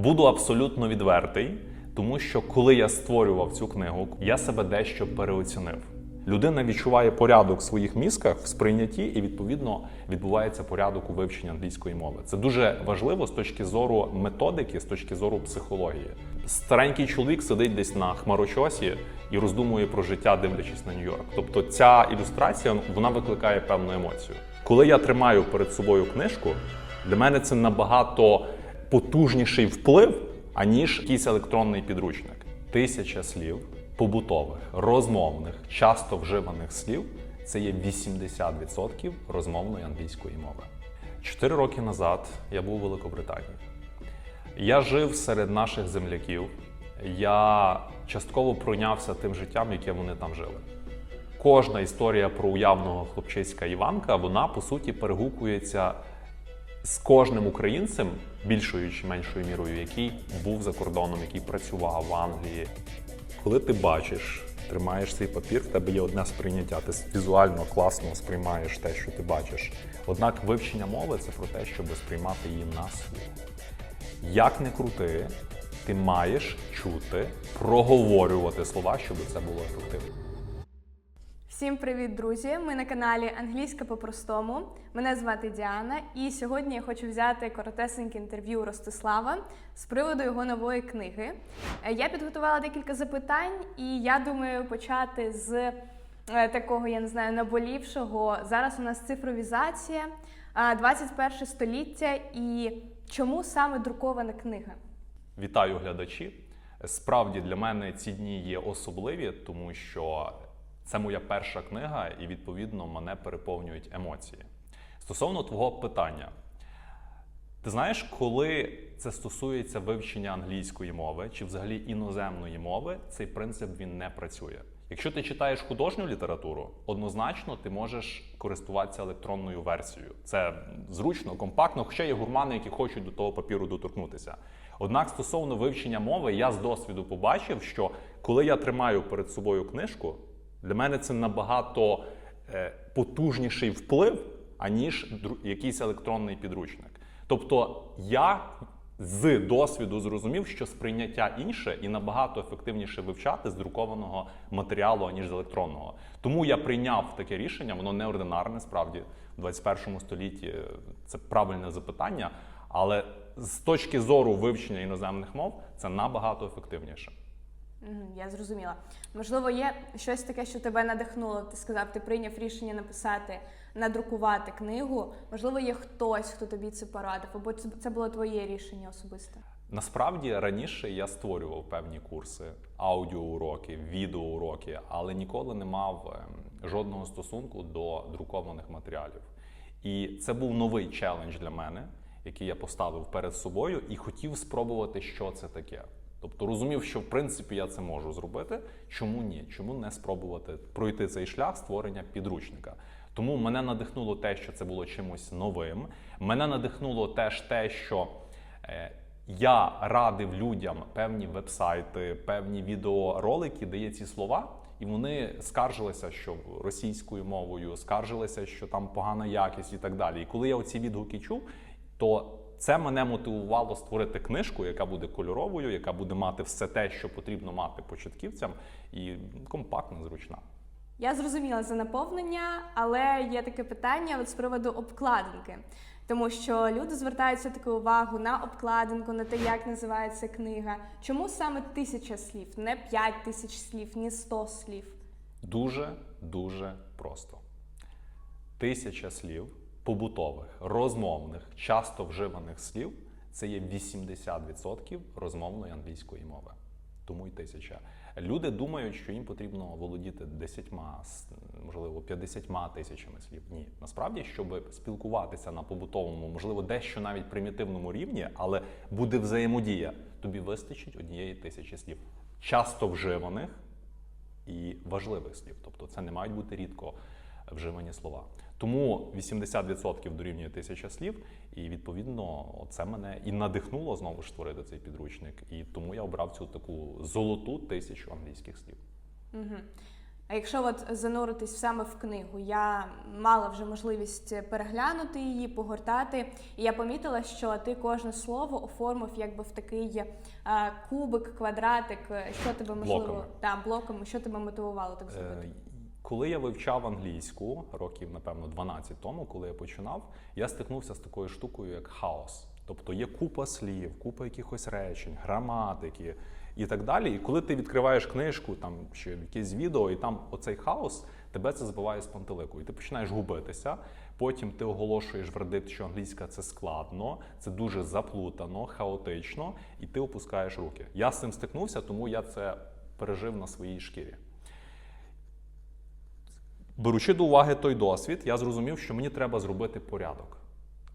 Буду абсолютно відвертий, тому що коли я створював цю книгу, я себе дещо переоцінив. Людина відчуває порядок в своїх мізках в сприйнятті, і відповідно відбувається порядок у вивченні англійської мови. Це дуже важливо з точки зору методики, з точки зору психології. Старенький чоловік сидить десь на хмарочосі і роздумує про життя, дивлячись на Нью-Йорк. Тобто ця ілюстрація вона викликає певну емоцію. Коли я тримаю перед собою книжку, для мене це набагато потужніший вплив, аніж якийсь електронний підручник. Тисяча слів побутових, розмовних, часто вживаних слів це є 80% розмовної англійської мови. Чотири роки назад я був у Великобританії. Я жив серед наших земляків. Я частково пройнявся тим життям, яке вони там жили. Кожна історія про уявного хлопчиська Іванка, вона по суті перегукується з кожним українцем, більшою чи меншою мірою, який був за кордоном, який працював в Англії. Коли ти бачиш, тримаєш цей папір, в тебе є одне сприйняття. Ти візуально класно сприймаєш те, що ти бачиш. Однак вивчення мови це про те, щоб сприймати її на слух. Як не крути, ти маєш чути, проговорювати слова, щоб це було ефективно. Всім привіт, друзі! Ми на каналі Англійська по-простому. Мене звати Діана, і сьогодні я хочу взяти коротесеньке інтерв'ю Ростислава з приводу його нової книги. Е, Я підготувала декілька запитань, і я думаю почати з е, такого, я не знаю, наболівшого. Зараз у нас цифровізація, е, 21 століття, і чому саме друкована книга? Вітаю глядачі. Справді для мене ці дні є особливі, тому що це моя перша книга, і відповідно мене переповнюють емоції. Стосовно твого питання, ти знаєш, коли це стосується вивчення англійської мови чи взагалі іноземної мови, цей принцип він не працює. Якщо ти читаєш художню літературу, однозначно ти можеш користуватися електронною версією. Це зручно, компактно, хоча є гурмани, які хочуть до того папіру доторкнутися. Однак, стосовно вивчення мови, я з досвіду побачив, що коли я тримаю перед собою книжку, для мене це набагато е, потужніший вплив, аніж якийсь електронний підручник. Тобто я з досвіду зрозумів, що сприйняття інше і набагато ефективніше вивчати з друкованого матеріалу, аніж з електронного. Тому я прийняв таке рішення, воно неординарне, справді в 21 столітті е, це правильне запитання, але з точки зору вивчення іноземних мов це набагато ефективніше. Я зрозуміла. Можливо, є щось таке, що тебе надихнуло. Ти сказав, ти прийняв рішення написати, надрукувати книгу. Можливо, є хтось, хто тобі це порадив, або це це було твоє рішення особисте. Насправді раніше я створював певні курси, аудіоуроки, відеоуроки, але ніколи не мав ем, жодного стосунку до друкованих матеріалів. І це був новий челендж для мене, який я поставив перед собою і хотів спробувати, що це таке. Тобто розумів, що в принципі я це можу зробити. Чому ні? Чому не спробувати пройти цей шлях створення підручника? Тому мене надихнуло те, що це було чимось новим. Мене надихнуло теж те, що е, я радив людям певні вебсайти, певні відеоролики, де є ці слова, і вони скаржилися, що російською мовою, скаржилися, що там погана якість і так далі. І коли я оці відгуки чув, то це мене мотивувало створити книжку, яка буде кольоровою, яка буде мати все те, що потрібно мати початківцям, і компактна, зручна. Я зрозуміла за наповнення, але є таке питання от з приводу обкладинки. Тому що люди звертаються таку увагу на обкладинку, на те, як називається книга. Чому саме тисяча слів, не п'ять тисяч слів, ні сто слів? Дуже дуже просто. Тисяча слів побутових, розмовних, часто вживаних слів це є 80% розмовної англійської мови. Тому й тисяча. Люди думають, що їм потрібно володіти 10, можливо, 50 тисячами слів. Ні, насправді, щоб спілкуватися на побутовому, можливо, дещо навіть примітивному рівні, але буде взаємодія, тобі вистачить однієї тисячі слів. Часто вживаних і важливих слів. Тобто це не мають бути рідко вживані слова. Тому 80% дорівнює тисяча слів, і відповідно це мене і надихнуло знову ж створити цей підручник. І тому я обрав цю таку золоту тисячу англійських слів. Угу. А якщо от зануритись саме в книгу, я мала вже можливість переглянути її, погортати, і я помітила, що ти кожне слово оформив якби в такий е, кубик, квадратик, е, що тебе можливо Блоками. та, блоками, що тебе мотивувало так зробити. Е, Коли я вивчав англійську років, напевно, 12 тому, коли я починав, я стикнувся з такою штукою, як хаос. Тобто є купа слів, купа якихось речень, граматики і так далі. І коли ти відкриваєш книжку там чи якесь відео, і там оцей хаос, тебе це збиває з пантелику. І ти починаєш губитися. Потім ти оголошуєш вердикт, що англійська це складно, це дуже заплутано, хаотично, і ти опускаєш руки. Я з цим стикнувся, тому я це пережив на своїй шкірі. Беручи до уваги той досвід, я зрозумів, що мені треба зробити порядок.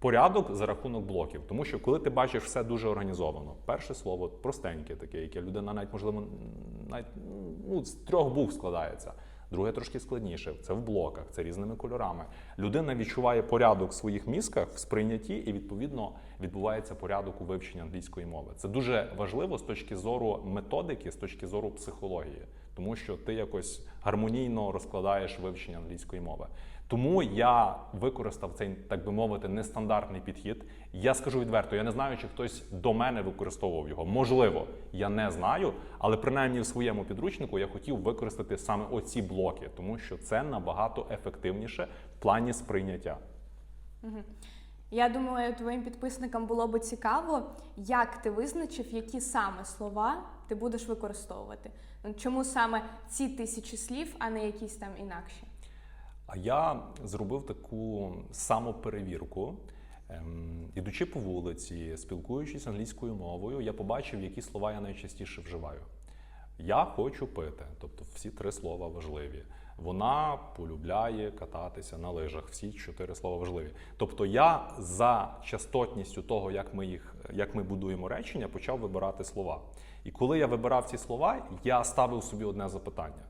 Порядок за рахунок блоків. Тому що коли ти бачиш все дуже організовано, перше слово простеньке, таке, яке людина навіть, можливо, навіть ну, з трьох букв складається. Друге трошки складніше. Це в блоках, це різними кольорами. Людина відчуває порядок в своїх мізках в сприйнятті, і відповідно відбувається порядок у вивченні англійської мови. Це дуже важливо з точки зору методики, з точки зору психології, тому що ти якось гармонійно розкладаєш вивчення англійської мови. Тому я використав цей, так би мовити, нестандартний підхід. Я скажу відверто, я не знаю, чи хтось до мене використовував його. Можливо, я не знаю, але принаймні в своєму підручнику я хотів використати саме оці блоки, тому що це набагато ефективніше в плані сприйняття. Я думаю, твоїм підписникам було би цікаво, як ти визначив, які саме слова ти будеш використовувати. Ну, Чому саме ці тисячі слів, а не якісь там інакші? А я зробив таку самоперевірку. Ем, ідучи по вулиці, спілкуючись англійською мовою, я побачив, які слова я найчастіше вживаю. Я хочу пити, тобто всі три слова важливі. Вона полюбляє кататися на лижах. Всі чотири слова важливі. Тобто я за частотністю того, як ми їх, як ми будуємо речення, почав вибирати слова. І коли я вибирав ці слова, я ставив собі одне запитання: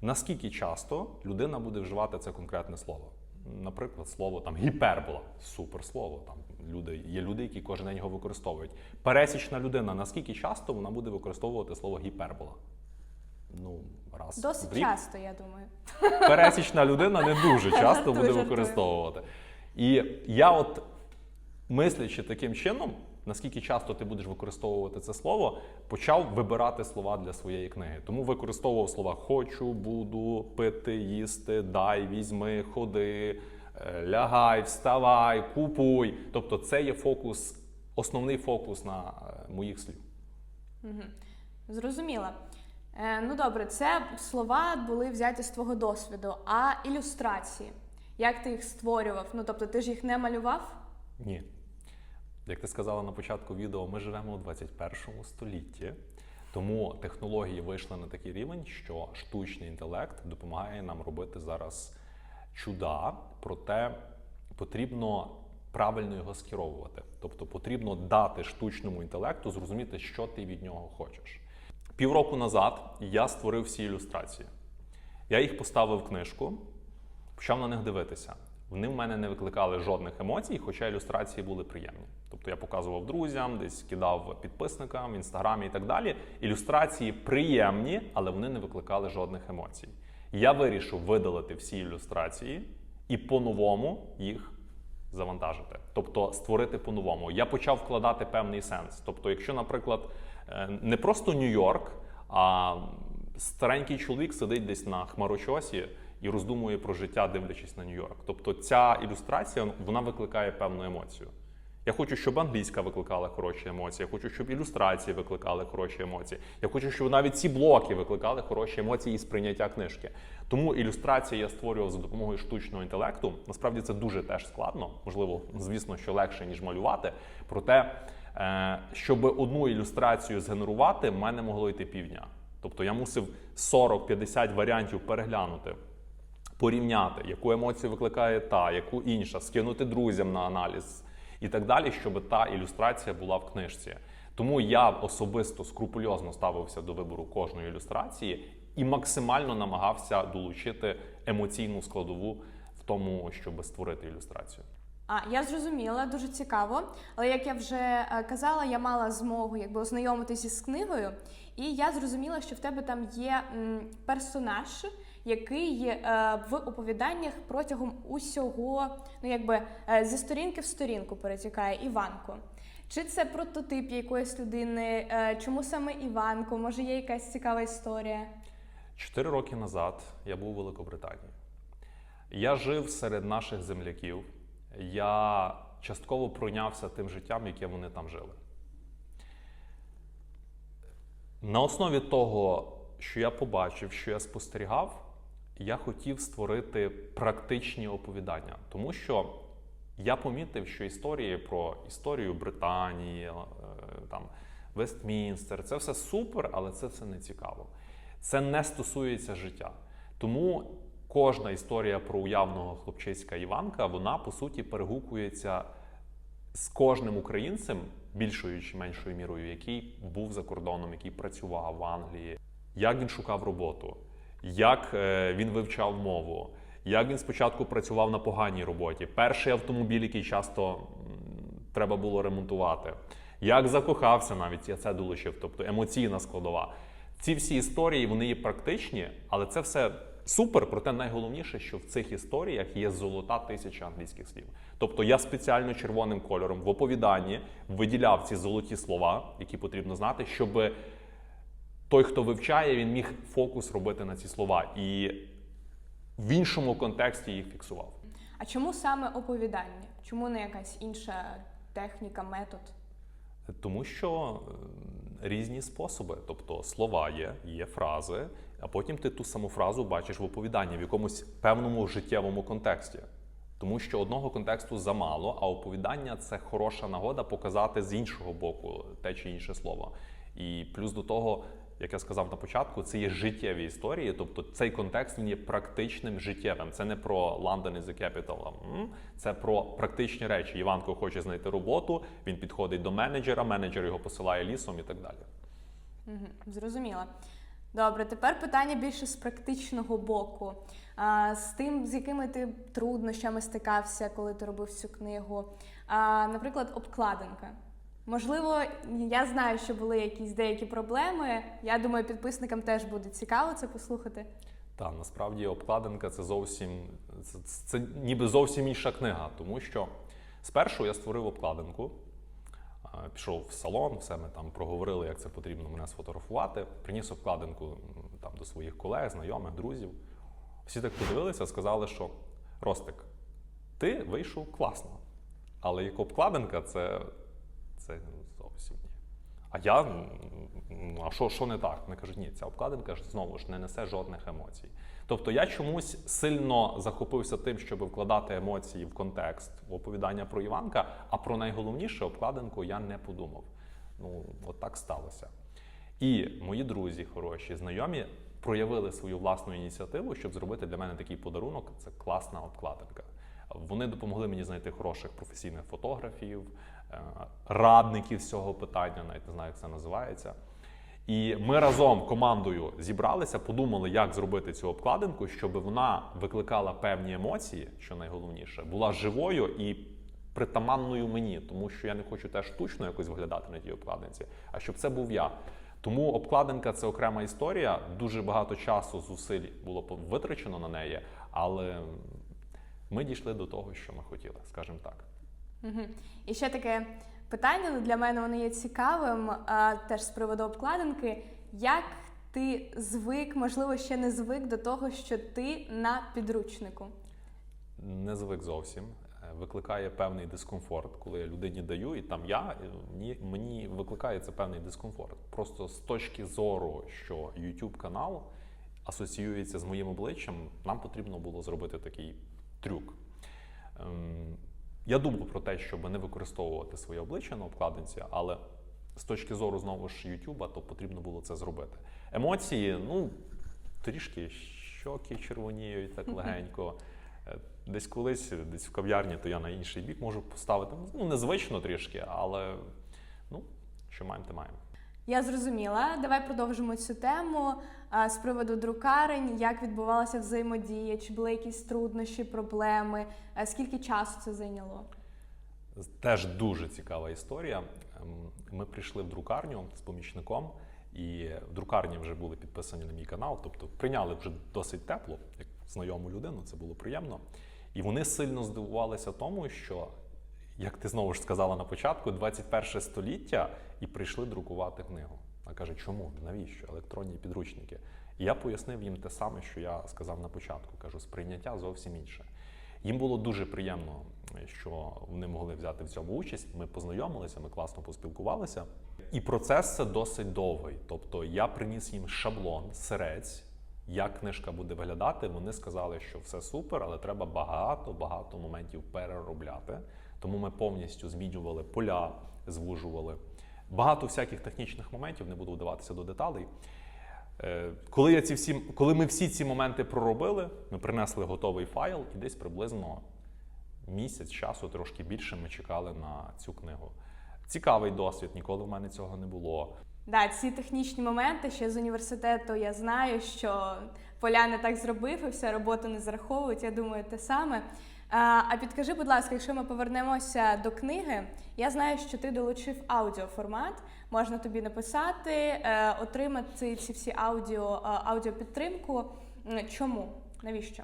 наскільки часто людина буде вживати це конкретне слово? Наприклад, слово там гіпербола супер слово. Там люди є люди, які кожен день його використовують. Пересічна людина, наскільки часто вона буде використовувати слово гіпербола? Ну, раз Досить в рік. часто, я думаю. Пересічна людина не дуже часто буде використовувати. І я, от мислячи таким чином, наскільки часто ти будеш використовувати це слово, почав вибирати слова для своєї книги. Тому використовував слова хочу, буду, пити, їсти, дай, візьми, ходи, е, лягай, вставай, купуй. Тобто, це є фокус, основний фокус на е, моїх слів. Зрозуміла. Е, ну добре, це слова були взяті з твого досвіду. А ілюстрації? Як ти їх створював? Ну тобто ти ж їх не малював? Ні. Як ти сказала на початку відео, ми живемо у 21 столітті, тому технології вийшли на такий рівень, що штучний інтелект допомагає нам робити зараз чуда, проте потрібно правильно його скеровувати. Тобто потрібно дати штучному інтелекту зрозуміти, що ти від нього хочеш. Півроку назад я створив всі ілюстрації. Я їх поставив в книжку, почав на них дивитися. Вони в мене не викликали жодних емоцій, хоча ілюстрації були приємні. Тобто я показував друзям, десь кидав підписникам в інстаграмі і так далі. Ілюстрації приємні, але вони не викликали жодних емоцій. Я вирішив видалити всі ілюстрації і по-новому їх завантажити, тобто створити по-новому. Я почав вкладати певний сенс. Тобто, якщо, наприклад, е, не просто Нью-Йорк, а старенький чоловік сидить десь на хмарочосі і роздумує про життя, дивлячись на Нью-Йорк. Тобто ця ілюстрація вона викликає певну емоцію. Я хочу, щоб англійська викликала хороші емоції. Я хочу, щоб ілюстрації викликали хороші емоції. Я хочу, щоб навіть ці блоки викликали хороші емоції і сприйняття книжки. Тому ілюстрації я створював за допомогою штучного інтелекту. Насправді це дуже теж складно. Можливо, звісно, що легше ніж малювати. Проте, е, щоб одну ілюстрацію згенерувати, в мене могло йти півдня. Тобто я мусив 40-50 варіантів переглянути порівняти, яку емоцію викликає та, яку інша, скинути друзям на аналіз і так далі, щоб та ілюстрація була в книжці. Тому я особисто скрупульозно ставився до вибору кожної ілюстрації і максимально намагався долучити емоційну складову в тому, щоб створити ілюстрацію. А я зрозуміла, дуже цікаво. Але як я вже е, казала, я мала змогу якби ознайомитися з книгою, і я зрозуміла, що в тебе там є персонаж, який е, в оповіданнях протягом усього, ну якби е, зі сторінки в сторінку перетікає Іванко. Чи це прототип якоїсь людини? Е, чому саме Іванко? Може, є якась цікава історія? Чотири роки назад я був у Великобританії. Я жив серед наших земляків. Я частково пройнявся тим життям, яке вони там жили. На основі того, що я побачив, що я спостерігав, я хотів створити практичні оповідання, тому що я помітив, що історії про історію Британії, е, там Вестмінстер, це все супер, але це все не цікаво. Це не стосується життя. Тому кожна історія про уявного хлопчиська Іванка, вона по суті перегукується з кожним українцем, більшою чи меншою мірою, який був за кордоном, який працював в Англії, як він шукав роботу, як е, він вивчав мову, як він спочатку працював на поганій роботі, перший автомобіль, який часто треба було ремонтувати, як закохався, навіть я це долучив, тобто емоційна складова. Ці всі історії вони є практичні, але це все супер. Проте найголовніше, що в цих історіях є золота тисяча англійських слів. Тобто я спеціально червоним кольором в оповіданні виділяв ці золоті слова, які потрібно знати, щоб той, хто вивчає, він міг фокус робити на ці слова і в іншому контексті їх фіксував. А чому саме оповідання? Чому не якась інша техніка, метод? Тому що е, різні способи, тобто слова є, є фрази, а потім ти ту саму фразу бачиш в оповіданні в якомусь певному життєвому контексті. Тому що одного контексту замало, а оповідання це хороша нагода показати з іншого боку те чи інше слово. І плюс до того, як я сказав на початку, це є життєві історії, тобто цей контекст він є практичним життєвим. Це не про London is the capital, це про практичні речі. Іванко хоче знайти роботу, він підходить до менеджера, менеджер його посилає лісом і так далі. Угу, зрозуміла. Добре, тепер питання більше з практичного боку. А, з тим, з якими ти труднощами стикався, коли ти робив цю книгу. А, наприклад, обкладинка. Можливо, я знаю, що були якісь деякі проблеми. Я думаю, підписникам теж буде цікаво це послухати. Та насправді обкладинка це зовсім це, це ніби зовсім інша книга, тому що спершу я створив обкладинку, пішов в салон, все ми там проговорили, як це потрібно мене сфотографувати. Приніс обкладинку там до своїх колег, знайомих, друзів. Всі так подивилися, сказали, що Ростик, ти вийшов класно. Але як обкладинка, це, це зовсім ні. А я, а що, що не так? Вони кажуть, ні, ця обкладинка ж знову ж не несе жодних емоцій. Тобто я чомусь сильно захопився тим, щоб вкладати емоції в контекст в оповідання про Іванка, а про найголовніше обкладинку я не подумав. Ну, от так сталося. І мої друзі, хороші, знайомі, проявили свою власну ініціативу, щоб зробити для мене такий подарунок. Це класна обкладинка. Вони допомогли мені знайти хороших професійних фотографів, е, радників цього питання, навіть не знаю, як це називається. І ми разом командою зібралися, подумали, як зробити цю обкладинку, щоб вона викликала певні емоції, що найголовніше, була живою і притаманною мені, тому що я не хочу теж штучно якось виглядати на тій обкладинці, а щоб це був я. Тому обкладинка це окрема історія. Дуже багато часу, зусиль було витрачено на неї, але ми дійшли до того, що ми хотіли, скажімо так. Угу. І ще таке питання ну, для мене воно є цікавим, а, теж з приводу обкладинки. Як ти звик, можливо, ще не звик до того, що ти на підручнику? Не звик зовсім. Е, Викликає певний дискомфорт, коли я людині даю, і там я мені, мені викликає це певний дискомфорт. Просто з точки зору, що YouTube канал асоціюється з моїм обличчям, нам потрібно було зробити такий трюк. Ем, я думав про те, щоб не використовувати своє обличчя на обкладинці, але з точки зору знову ж Ютуба, то потрібно було це зробити. Емоції, ну, трішки щоки червоніють так легенько. Е, Десь колись, десь в кав'ярні, то я на інший бік можу поставити. Ну, незвично трішки, але ну, що маємо, те маємо. Я зрозуміла. Давай продовжимо цю тему з приводу друкарень, як відбувалася взаємодія, чи були якісь труднощі, проблеми, скільки часу це зайняло? Теж дуже цікава історія. Ем, Ми прийшли в друкарню з помічником, І в друкарні вже були підписані на мій канал, тобто прийняли вже досить тепло, як знайому людину, це було приємно. І вони сильно здивувалися тому, що, як ти знову ж сказала на початку, 21 століття і прийшли друкувати книгу. А каже, чому? Навіщо? Електронні підручники. І я пояснив їм те саме, що я сказав на початку. Кажу, сприйняття зовсім інше. Їм було дуже приємно, що вони могли взяти в цьому участь. Ми познайомилися, ми класно поспілкувалися. І процес це досить довгий. Тобто я приніс їм шаблон, сирець, як книжка буде виглядати. Вони сказали, що все супер, але треба багато-багато моментів переробляти. Тому ми повністю змінювали поля, звужували. Багато всяких технічних моментів, не буду вдаватися до деталей. Е, Коли, я ці всі, коли ми всі ці моменти проробили, ми принесли готовий файл, і десь приблизно місяць часу, трошки більше, ми чекали на цю книгу. Цікавий досвід, ніколи в мене цього не було. Да, ці технічні моменти ще з університету я знаю, що поля не так зробив і все роботу не зараховують. Я думаю, те саме. А, підкажи, будь ласка, якщо ми повернемося до книги, я знаю, що ти долучив аудіоформат. Можна тобі написати, е, отримати ці всі аудіо, е, аудіопідтримку. Чому? Навіщо?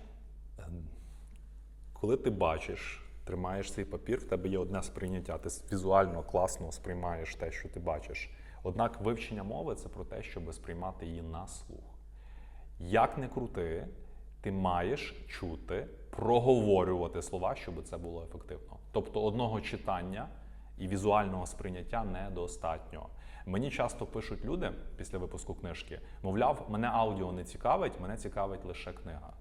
Коли ти бачиш, тримаєш цей папір, в тебе є одне сприйняття. Ти візуально класно сприймаєш те, що ти бачиш. Однак вивчення мови це про те, щоб сприймати її на слух. Як не крути, ти маєш чути, проговорювати слова, щоб це було ефективно. Тобто одного читання і візуального сприйняття недостатньо. Мені часто пишуть люди після випуску книжки, мовляв, мене аудіо не цікавить, мене цікавить лише книга.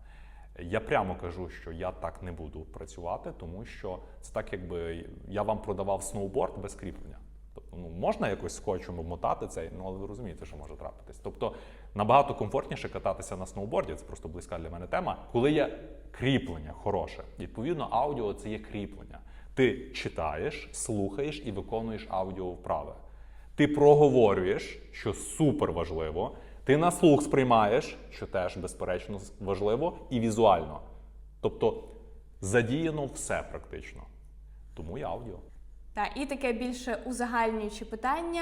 Я прямо кажу, що я так не буду працювати, тому що це так, якби я вам продавав сноуборд без кріплення. Тобто, ну можна якось скотчем обмотати цей, ну але ви розумієте, що може трапитись. Тобто набагато комфортніше кататися на сноуборді, це просто близька для мене тема, коли є кріплення хороше. Відповідно, аудіо це є кріплення. Ти читаєш, слухаєш і виконуєш аудіо вправи. Ти проговорюєш, що супер важливо. Ти на слух сприймаєш, що теж безперечно важливо, і візуально. Тобто задіяно все практично. Тому і аудіо. Так, і таке більше узагальнююче питання.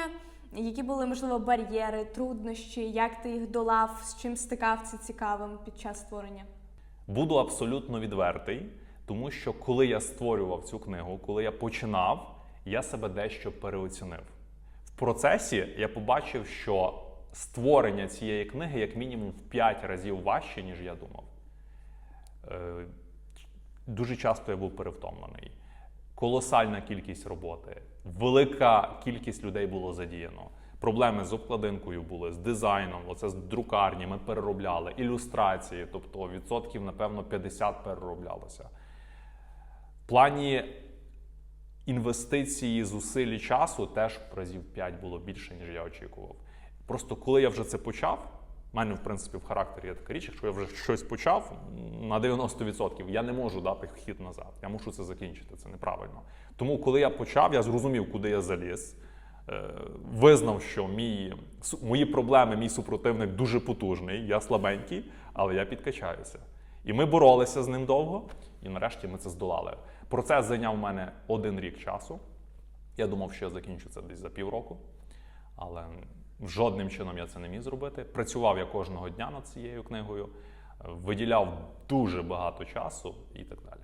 Які були можливо бар'єри, труднощі, як ти їх долав, з чим стикався цікавим під час створення? Буду абсолютно відвертий, тому що коли я створював цю книгу, коли я починав, я себе дещо переоцінив. В процесі я побачив, що створення цієї книги як мінімум в 5 разів важче, ніж я думав. Е, Дуже часто я був перевтомлений. Колосальна кількість роботи, велика кількість людей було задіяно. Проблеми з обкладинкою були, з дизайном, оце з друкарні, ми переробляли, ілюстрації, тобто відсотків, напевно, 50 перероблялося. В плані інвестиції, зусиль і часу теж разів 5 було більше, ніж я очікував. Просто коли я вже це почав, в мене, в принципі, в характері є така річ, якщо я вже щось почав на 90%, я не можу дати хід назад. Я мушу це закінчити, це неправильно. Тому, коли я почав, я зрозумів, куди я заліз. е, Визнав, що мій, мої проблеми, мій супротивник дуже потужний, я слабенький, але я підкачаюся. І ми боролися з ним довго, і нарешті ми це здолали. Процес зайняв у мене один рік часу. Я думав, що я закінчу це десь за півроку, але жодним чином я це не міг зробити. Працював я кожного дня над цією книгою, виділяв дуже багато часу і так далі.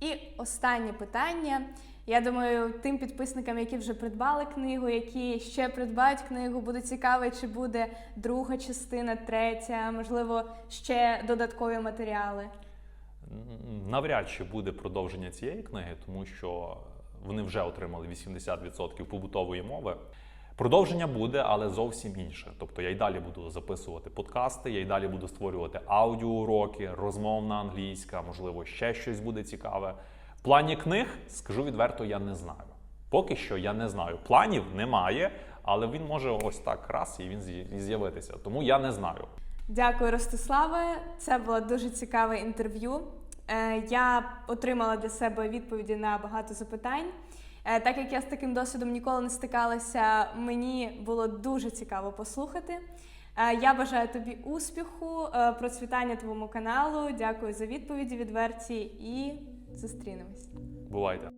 І останнє питання. Я думаю, тим підписникам, які вже придбали книгу, які ще придбають книгу, буде цікаво, чи буде друга частина, третя, можливо, ще додаткові матеріали. Навряд чи буде продовження цієї книги, тому що вони вже отримали 80% побутової мови. Продовження буде, але зовсім інше. Тобто я й далі буду записувати подкасти, я й далі буду створювати аудіоуроки, розмовна англійська, можливо, ще щось буде цікаве. В плані книг, скажу відверто, я не знаю. Поки що я не знаю. Планів немає, але він може ось так раз і він з'явитися. Тому я не знаю. Дякую, Ростиславе. Це було дуже цікаве інтерв'ю. Е, Я отримала для себе відповіді на багато запитань. Е, Так як я з таким досвідом ніколи не стикалася, мені було дуже цікаво послухати. Е, Я бажаю тобі успіху, е, процвітання твоєму каналу. Дякую за відповіді відверті і зустрінемось. Бувайте.